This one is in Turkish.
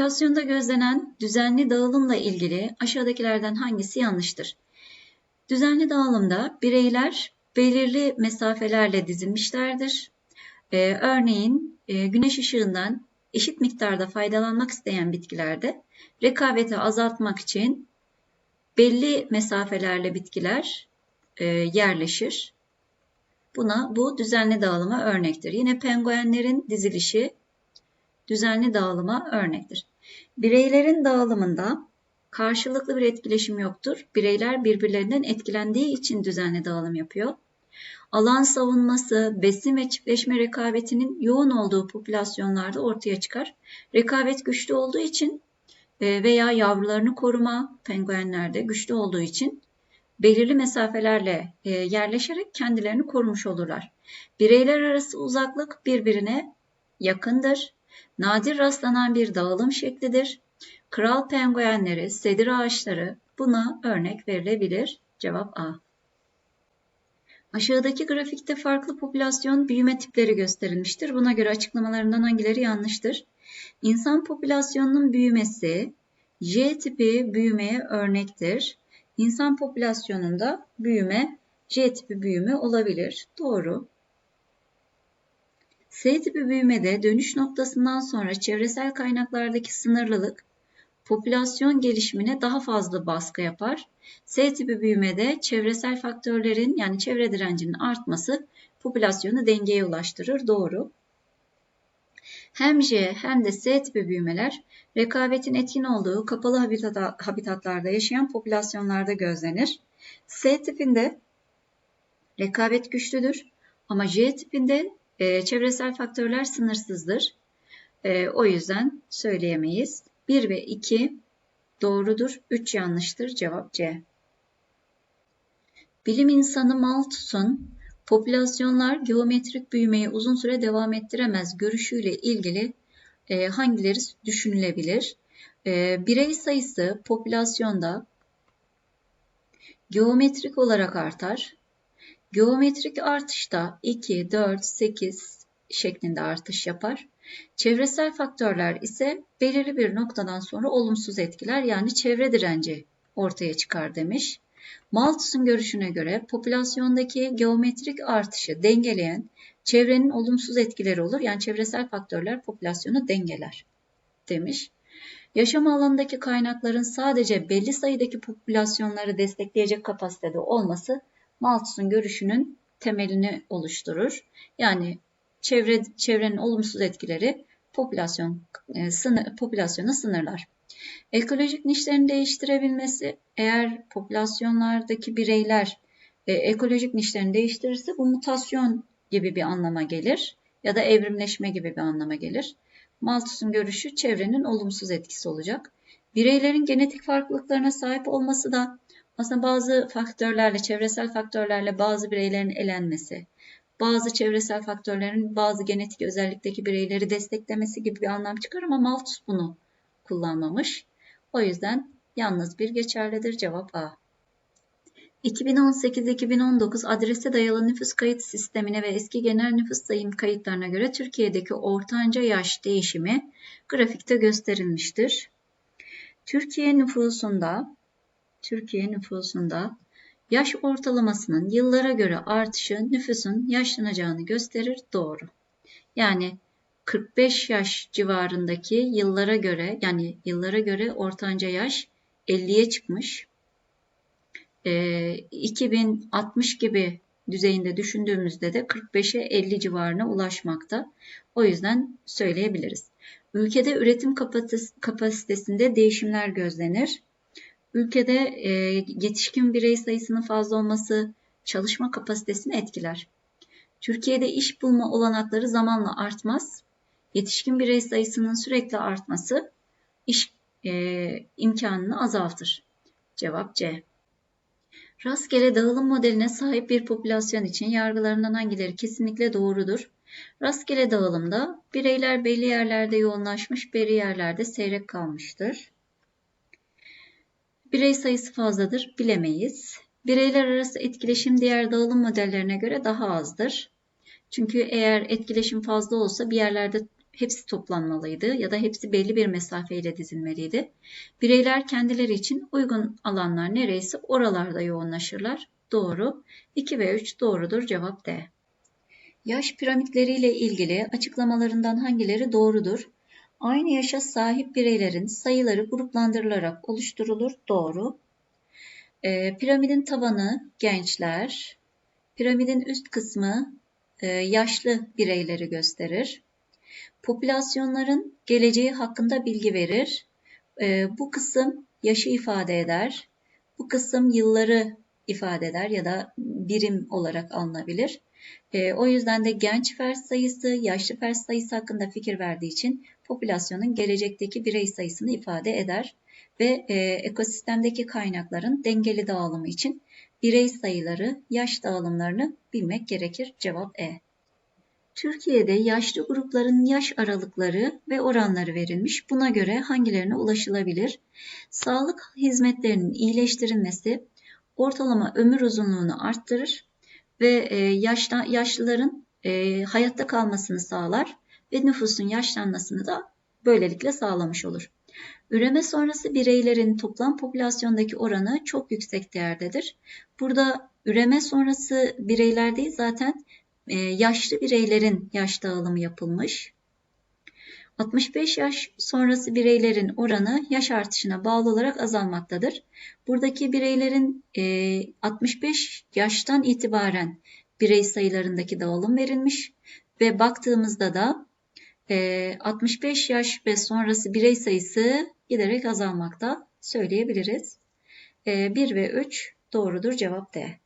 Popülasyonda gözlenen düzenli dağılımla ilgili aşağıdakilerden hangisi yanlıştır? Düzenli dağılımda bireyler belirli mesafelerle dizilmişlerdir. Ee, örneğin e, güneş ışığından eşit miktarda faydalanmak isteyen bitkilerde rekabeti azaltmak için belli mesafelerle bitkiler e, yerleşir. Buna bu düzenli dağılıma örnektir. Yine penguenlerin dizilişi düzenli dağılıma örnektir. Bireylerin dağılımında karşılıklı bir etkileşim yoktur. Bireyler birbirlerinden etkilendiği için düzenli dağılım yapıyor. Alan savunması, besin ve çiftleşme rekabetinin yoğun olduğu popülasyonlarda ortaya çıkar. Rekabet güçlü olduğu için e, veya yavrularını koruma penguenlerde güçlü olduğu için belirli mesafelerle e, yerleşerek kendilerini korumuş olurlar. Bireyler arası uzaklık birbirine yakındır. Nadir rastlanan bir dağılım şeklidir. Kral penguenleri, sedir ağaçları buna örnek verilebilir. Cevap A. Aşağıdaki grafikte farklı popülasyon büyüme tipleri gösterilmiştir. Buna göre açıklamalarından hangileri yanlıştır? İnsan popülasyonunun büyümesi J tipi büyümeye örnektir. İnsan popülasyonunda büyüme J tipi büyüme olabilir. Doğru. S tipi büyümede dönüş noktasından sonra çevresel kaynaklardaki sınırlılık popülasyon gelişimine daha fazla baskı yapar. S tipi büyümede çevresel faktörlerin yani çevre direncinin artması popülasyonu dengeye ulaştırır. Doğru. Hem J hem de S tipi büyümeler rekabetin etkin olduğu kapalı habitatlarda yaşayan popülasyonlarda gözlenir. S tipinde rekabet güçlüdür ama J tipinde e, çevresel faktörler sınırsızdır. E, o yüzden söyleyemeyiz. 1 ve 2 doğrudur. 3 yanlıştır. Cevap C. Bilim insanı Malthus'un popülasyonlar geometrik büyümeyi uzun süre devam ettiremez görüşüyle ilgili e, hangileri düşünülebilir? E, birey sayısı popülasyonda geometrik olarak artar. Geometrik artışta 2, 4, 8 şeklinde artış yapar. Çevresel faktörler ise belirli bir noktadan sonra olumsuz etkiler yani çevre direnci ortaya çıkar demiş. Malthus'un görüşüne göre popülasyondaki geometrik artışı dengeleyen çevrenin olumsuz etkileri olur. Yani çevresel faktörler popülasyonu dengeler demiş. Yaşam alanındaki kaynakların sadece belli sayıdaki popülasyonları destekleyecek kapasitede olması Malthus'un görüşünün temelini oluşturur. Yani çevre çevrenin olumsuz etkileri popülasyon e, sınır, popülasyonu sınırlar. Ekolojik nişlerin değiştirebilmesi eğer popülasyonlardaki bireyler e, ekolojik nişlerini değiştirirse bu mutasyon gibi bir anlama gelir ya da evrimleşme gibi bir anlama gelir. Malthus'un görüşü çevrenin olumsuz etkisi olacak. Bireylerin genetik farklılıklarına sahip olması da aslında bazı faktörlerle, çevresel faktörlerle bazı bireylerin elenmesi, bazı çevresel faktörlerin bazı genetik özellikteki bireyleri desteklemesi gibi bir anlam çıkar ama Malthus bunu kullanmamış. O yüzden yalnız bir geçerlidir cevap A. 2018-2019 adrese dayalı nüfus kayıt sistemine ve eski genel nüfus sayım kayıtlarına göre Türkiye'deki ortanca yaş değişimi grafikte gösterilmiştir. Türkiye nüfusunda Türkiye nüfusunda yaş ortalamasının yıllara göre artışı nüfusun yaşlanacağını gösterir. Doğru. Yani 45 yaş civarındaki yıllara göre yani yıllara göre ortanca yaş 50'ye çıkmış. E, 2060 gibi düzeyinde düşündüğümüzde de 45'e 50 civarına ulaşmakta. O yüzden söyleyebiliriz. Ülkede üretim kapasitesinde değişimler gözlenir. Ülkede e, yetişkin birey sayısının fazla olması çalışma kapasitesini etkiler. Türkiye'de iş bulma olanakları zamanla artmaz. Yetişkin birey sayısının sürekli artması iş e, imkanını azaltır. Cevap C. Rastgele dağılım modeline sahip bir popülasyon için yargılarından hangileri kesinlikle doğrudur? Rastgele dağılımda bireyler belli yerlerde yoğunlaşmış, belli yerlerde seyrek kalmıştır. Birey sayısı fazladır, bilemeyiz. Bireyler arası etkileşim diğer dağılım modellerine göre daha azdır. Çünkü eğer etkileşim fazla olsa bir yerlerde hepsi toplanmalıydı ya da hepsi belli bir mesafeyle dizilmeliydi. Bireyler kendileri için uygun alanlar nereyse oralarda yoğunlaşırlar. Doğru. 2 ve 3 doğrudur. Cevap D. Yaş piramitleriyle ilgili açıklamalarından hangileri doğrudur? Aynı yaşa sahip bireylerin sayıları gruplandırılarak oluşturulur. Doğru. E, piramidin tabanı gençler, piramidin üst kısmı e, yaşlı bireyleri gösterir. Popülasyonların geleceği hakkında bilgi verir. E, bu kısım yaşı ifade eder. Bu kısım yılları ifade eder ya da birim olarak alınabilir. E, o yüzden de genç fers sayısı, yaşlı fers sayısı hakkında fikir verdiği için popülasyonun gelecekteki birey sayısını ifade eder ve e, ekosistemdeki kaynakların dengeli dağılımı için birey sayıları, yaş dağılımlarını bilmek gerekir. Cevap E. Türkiye'de yaşlı grupların yaş aralıkları ve oranları verilmiş. Buna göre hangilerine ulaşılabilir? Sağlık hizmetlerinin iyileştirilmesi ortalama ömür uzunluğunu arttırır ve e, yaşta, yaşlıların e, hayatta kalmasını sağlar ve nüfusun yaşlanmasını da böylelikle sağlamış olur. Üreme sonrası bireylerin toplam popülasyondaki oranı çok yüksek değerdedir. Burada üreme sonrası bireyler değil zaten e, yaşlı bireylerin yaş dağılımı yapılmış. 65 yaş sonrası bireylerin oranı yaş artışına bağlı olarak azalmaktadır. Buradaki bireylerin 65 e, yaştan itibaren birey sayılarındaki dağılım verilmiş ve baktığımızda da 65 yaş ve sonrası birey sayısı giderek azalmakta söyleyebiliriz. 1 ve 3 doğrudur cevap D.